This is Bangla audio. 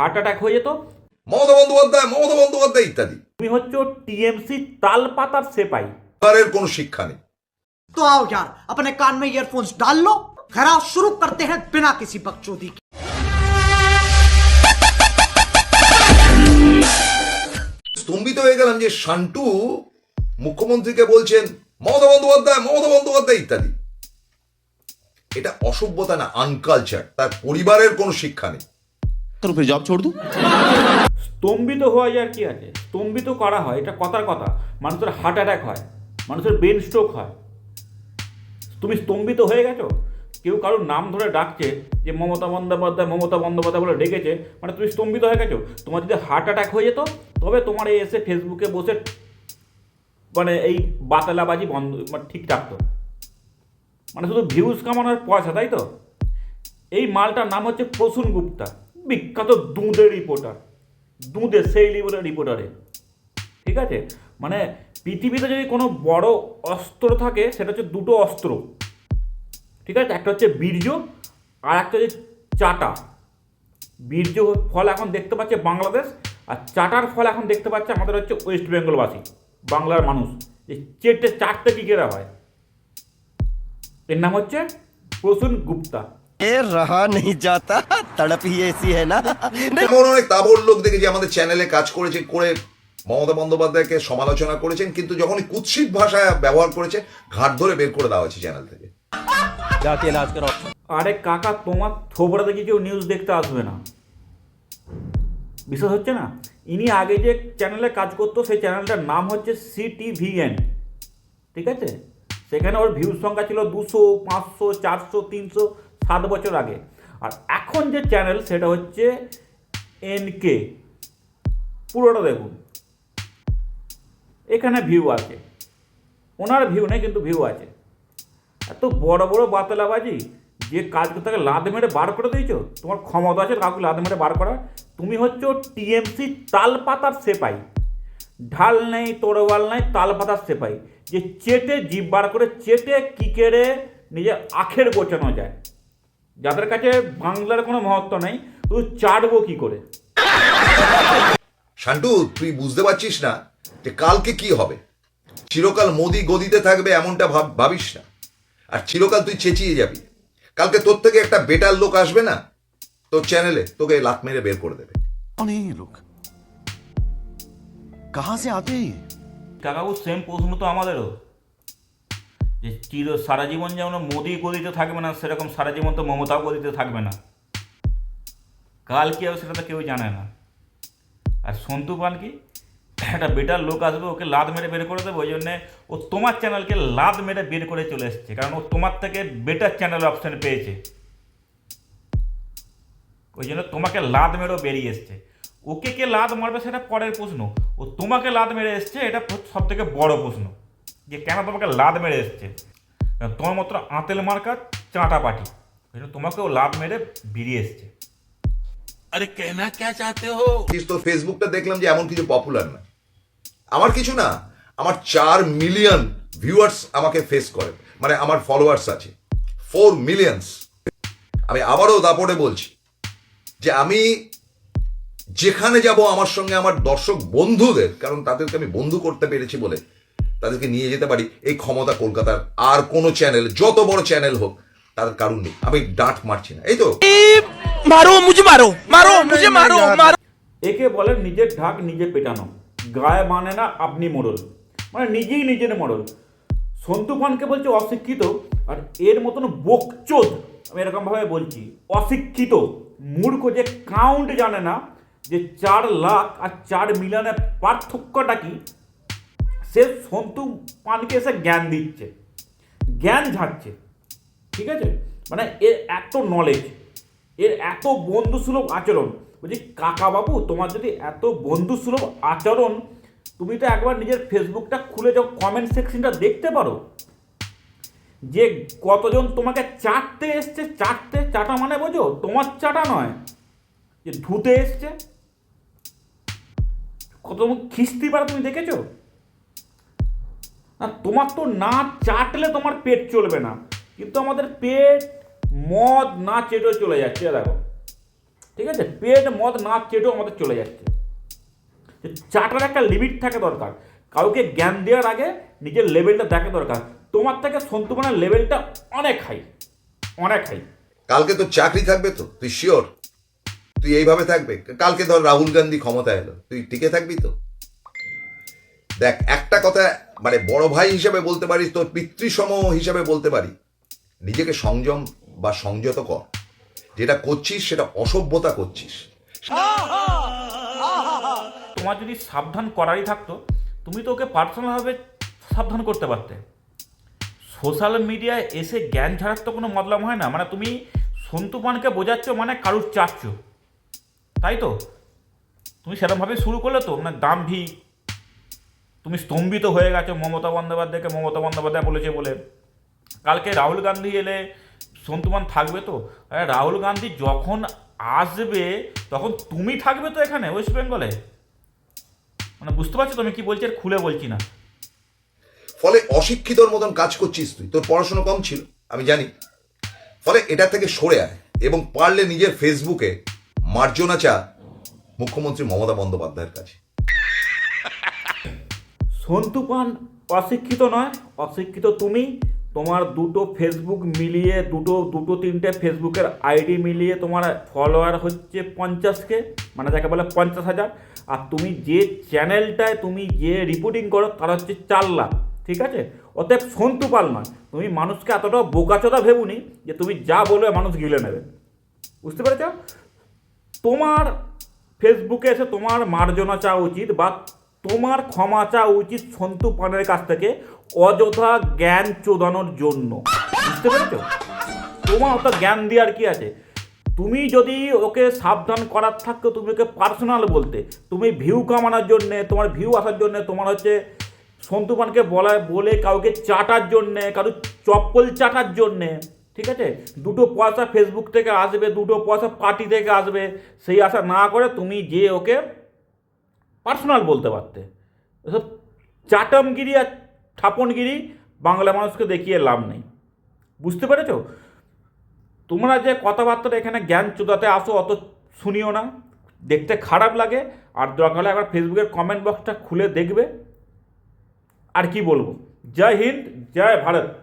হার্ট অ্যাটাক হয়ে যেত মমতা বন্দ্যোপাধ্যায় মমতা বন্দ্যোপাধ্যায় ইত্যাদি তুমি হচ্ছে টিএমসি তাল পাতার সেপাই এবারের কোনো শিক্ষা নেই तो आओ यार अपने कान में ईयरफोन्स डाल लो खराब शुरू करते हैं बिना किसी बकचोदी के স্তম্ভিত হয়ে গেলাম যে শান্টু মুখ্যমন্ত্রীকে বলছেন মমতা বন্দ্যোপাধ্যায় মমতা বন্দ্যোপাধ্যায় ইত্যাদি এটা অসভ্যতা না আনকালচার তার পরিবারের কোনো শিক্ষা নেই তোর উপরে জব ছোড় দু। স্তম্ভিত হওয়া যায় কি আছে? স্তম্ভিত করা হয়, এটা কথার কথা। মানুষের হার্ট অ্যাটাক হয়, মানুষের ব্রেন স্ট্রোক হয়। তুমি স্তম্ভিত হয়ে গেছো? কেউ কারোর নাম ধরে ডাকছে যে মমতা বন্দ্যোপাধ্যায় মমতা বন্দ্যোপাধ্যায় বলে ডেকেছে মানে তুমি স্তম্ভিত হয়ে গেছো? তোমার যদি হার্ট অ্যাটাক হয়ে যেত, তবে তোমার এই এসে ফেসবুকে বসে মানে এই বাতালাবাজি বন্ধ মানে ঠিক রাখতো। মানে শুধু ভিউজ কামানোর পয়সা, তাই তো? এই মালটার নাম হচ্ছে প্রসূন গুপ্তা। বিখ্যাত দুঁদের রিপোর্টার দুঁদে সেই লেভেলের রিপোর্টারে ঠিক আছে? মানে পৃথিবীতে যদি কোনো বড় অস্ত্র থাকে, সেটা হচ্ছে দুটো অস্ত্র। ঠিক আছে? একটা হচ্ছে বীর্য, আর একটা হচ্ছে চাটা। বীর্য ফল এখন দেখতে পাচ্ছে বাংলাদেশ, আর চাটার ফল এখন দেখতে পাচ্ছে আমাদের হচ্ছে ওয়েস্ট বেঙ্গলবাসী, বাংলার মানুষ। যে চেটে চারটে কী কেরা হয়। এর নাম হচ্ছে প্রসূন গুপ্তা। এ রহা নেই যাতা তড়প হি এসি হ্যায় না। এমন অনেক তাবর লোক দেখেছি আমাদের চ্যানেলে কাজ করেছে করে মমতা বন্দ্যোপাধ্যায়কে সমালোচনা করেছেন কিন্তু যখন কুৎসিত ভাষা ব্যবহার করেছে ঘাট ধরে বের করে দেওয়া হয়েছে চ্যানেল থেকে। আরে কাকা তোমার থোবড়াতে কি কেউ নিউজ দেখতে আসবে না। বিশ্বাস হচ্ছে না? ইনি আগে যে চ্যানেলে কাজ করতো সেই চ্যানেলটার নাম হচ্ছে সিটিভিএন ঠিক আছে? সেখানে ওর ভিউজ সংখ্যা ছিল দুশো পাঁচশো চারশো তিনশো। সাত বছর আগে। আর এখন যে চ্যানেল সেটা হচ্ছে এনকে পুরোটা দেখুন। এখানে ভিউ আছে। ওনার ভিউ নেই, কিন্তু ভিউ আছে। এত বড় বড় বাতলাবাজি, যে কাজ করতে তাকে লাদ মেরে বার করে দিয়েছ? তোমার ক্ষমতা আছে কাউকে লাদ মেরে বার করা তুমি হচ্ছে টিএমসি তাল পাতার সেপাই। ঢাল নেই তোড়বাল নেই তাল পাতার সেপাই। যে চেটে জিভ বার করে, চেটে কি কেড়ে নিজের আখের গোছানো যায়। যাদের কাছে বাংলার কোনো মহত্ব নেই শুধু চাটবো কি করে? শান্টু তুই বুঝতে পারছিস না যে কালকে কি হবে। চিরকাল মোদি গদিতে থাকবে এমনটা ভাবিস না। আর চিরকাল তুই চেঁচিয়ে যাবি। কালকে তোর থেকে একটা বেটার লোক আসবে না? তোর চ্যানেলে তোকে লাত মেরে বের করে দেবে। অনেক লোক। কাহা সে আতে কাকাবু সেম প্রশ্ন তো আমাদেরও। যে চির সারা জীবন যেমন মোদি গদিতে থাকবে না, সেরকম সারা জীবন তো মমতাও গদিতে থাকবে না। কাল কি হবে সেটা তো কেউ জানে না। আর সন্তু পান কি? একটা বেটার লোক আসবে, ওকে লাদ মেরে বের করে দেবে, ওই জন্যে ও তোমার চ্যানেলকে লাদ মেরে বের করে চলে এসছে, কারণ ও তোমার থেকে বেটার চ্যানেল অপশান পেয়েছে। ওই জন্য তোমাকে লাদ মেরেও বেরিয়ে এসছে। ওকে কে লাদ মারবে সেটা পরের প্রশ্ন। ও তোমাকে লাদ মেরে এসছে, এটা সব থেকে বড় প্রশ্ন। যে কেন তোমাকে লাদ মেরে এসছে? তোমার মতো আঁতেল মার্কা চাঁটা পাটি তোমাকেও লাদ মেরে বেরিয়ে এসছে। আরে কেনা কে চাতে হো? তো ফেসবুকটা দেখলাম যে এমন কিছু পপুলার না। আমার কিছু না আমার চার মিলিয়ন ভিউয়ার্স আমাকে ফেস করে। মানে আমার ফলোয়ার্স আছে। ফোর মিলিয়ন্স আমি আবারও দাপটে বলছি যে আমি যেখানে যাব আমার সঙ্গে আমার দর্শক বন্ধুদের কারণ তাদেরকে আমি বন্ধু করতে পেরেছি বলে তাদেরকে নিয়ে যেতে পারি। এই ক্ষমতা কলকাতার আর কোনো চ্যানেল যত বড় চ্যানেল হোক তার কারণ নেই। আমি ডাঁট মারছি না এই তো? মারো মুজে মারো মারো মুজে মারো মারো। একে বলে নিজের ঢাক নিজে পেটানো। গায়ে মানে না আপনি মরল মানে নিজেই নিজের মোড়ল। সন্তু খানকে বলছে অশিক্ষিত আর এর মতন বকচোদ আমি এরকম ভাবে বলছি অশিক্ষিত মূর্খ যে কাউন্ট জানে না যে চার লাখ আর চার মিলিয়নের পার্থক্যটা কি সে সন্তু পানকে এসে জ্ঞান দিচ্ছে। জ্ঞান ঝাড়ছে। ঠিক আছে? মানে এর এত নলেজ এর এত বন্ধুসুলভ আচরণ। বলছি, কাকা বাবু, তোমার যদি এত বন্ধুসুলভ আচরণ, তুমি তো একবার নিজের ফেসবুকটা খুলে যাও কমেন্ট সেকশনটা দেখতে পারো। যে কতজন তোমাকে চাটতে এসছে, চাটতে চাটা মানে বোঝো, তোমার চাটা নয়। যে ধুতে এসছে। কত খিস্তি পারা তুমি দেখেছ? না, তোমার তো না চাটলে তোমার পেট চলবে না। কিন্তু আমাদের পেট মদ না চেটেও চলে যাচ্ছে দেখো। ঠিক আছে? পেট মদ না চেটেও আমাদের চলে যাচ্ছে। চাটার একটা লিমিট থাকে দরকার। কাউকে জ্ঞান দেওয়ার আগে নিজের লেভেলটা দেখা দরকার। তোমার থেকে সন্তুমানের লেভেলটা অনেক হাই অনেক হাই কালকে তো চাকরি থাকবে তো? তুই শিওর তুই এইভাবে থাকবে? কালকে ধর রাহুল গান্ধী ক্ষমতা এলো। তুই টিকে থাকবি তো? দেখ, একটা কথা মানে বড় ভাই হিসেবে বলতে পারিস, তোর পিতৃসম হিসেবে বলতে পারি। নিজেকে সংযম বা সংযত কর। যেটা করছিস, সেটা অসভ্যতা করছিস। তোমার যদি সাবধান করারই থাকতো, তুমি তো ওকে পার্সোনালভাবে সাবধান করতে পারতে। সোশ্যাল মিডিয়ায় এসে জ্ঞান ছাড়ার তো কোনো মতলব হয় না। মানে তুমি সন্তু পানকে বোঝাচ্ছ মানে কারুর চাচ্ছ। তাই তো? তুমি সেরকমভাবে শুরু করলে তো মানে দাম্ভি তুমি স্তম্ভিত হয়ে গেছো মমতা বন্দ্যোপাধ্যায়কে, মমতা বন্দ্যোপাধ্যায় বলেছে বলে। কালকে রাহুল গান্ধী এলে, সন্তুমান থাকবে তো? রাহুল গান্ধী যখন আসবে, তখন তুমি থাকবে তো এখানে ওয়েস্ট বেঙ্গলে মানে বুঝতে পারছ তুমি কি বলছি আর খুলে বলছি না। ফলে অশিক্ষিতর মতন কাজ করছিস তুই। তোর পড়াশোনা কম ছিল, আমি জানি। ফলে এটা থেকে সরে আয় এবং পারলে নিজের ফেসবুকে মার্জনা চা মুখ্যমন্ত্রী মমতা বন্দ্যোপাধ্যায়ের কাছে। সন্তু পান অশিক্ষিত নয়, অশিক্ষিত তুমি। তোমার দুটো ফেসবুক মিলিয়ে, দুটো দুটো, তিনটে ফেসবুকের আইডি মিলিয়ে তোমার ফলোয়ার হচ্ছে পঞ্চাশকে মানে যাকে বলে পঞ্চাশ হাজার। আর তুমি যে চ্যানেলটায় তুমি যে রিপোর্টিং করো, তার হচ্ছে চার লাখ, ঠিক আছে? অতএব সন্তু পাল নয়। তুমি মানুষকে এতটা বোকাচোদা ভেবুনি যে তুমি যা বলবে মানুষ গিলে নেবে। বুঝতে পেরেছ? তোমার ফেসবুকে এসে তোমার মার্জনা চাওয়া উচিত বা তোমার ক্ষমা চাওয়া উচিত সন্তু পানের কাছ থেকে অযথা জ্ঞান চোদানোর জন্য। বুঝতে পেরেছ? তোমার অত জ্ঞান দেওয়ার কি আছে? তুমি যদি ওকে সাবধান করার থাকতো, তুমি ওকে পার্সোনাল বলতে, তুমি ভিউ কামানোর জন্যে, তোমার ভিউ আসার জন্যে, তোমার হচ্ছে সন্তু পানকে বলা, বলে কাউকে চাটার জন্যে, কারও চপ্পল চাটার জন্যে, ঠিক আছে? দুটো পয়সা ফেসবুক থেকে আসবে, দুটো পয়সা পার্টি থেকে আসবে, সেই আশা না করে তুমি যে ওকে পার্সোনাল বলতে পারতে। এসব চাটমগিরি আর ঠাপনগিরি বাংলা মানুষকে দেখিয়ে লাভ নেই। বুঝতে পেরেছ? তোমরা যে কথাবার্তাটা এখানে জ্ঞান চোদাতে আসো, অত শুনিও না। দেখতে খারাপ লাগে। আর দরকার হলে একবার ফেসবুকের কমেন্ট বক্সটা খুলে দেখবে। আর কি বলব? জয় হিন্দ, জয় ভারত।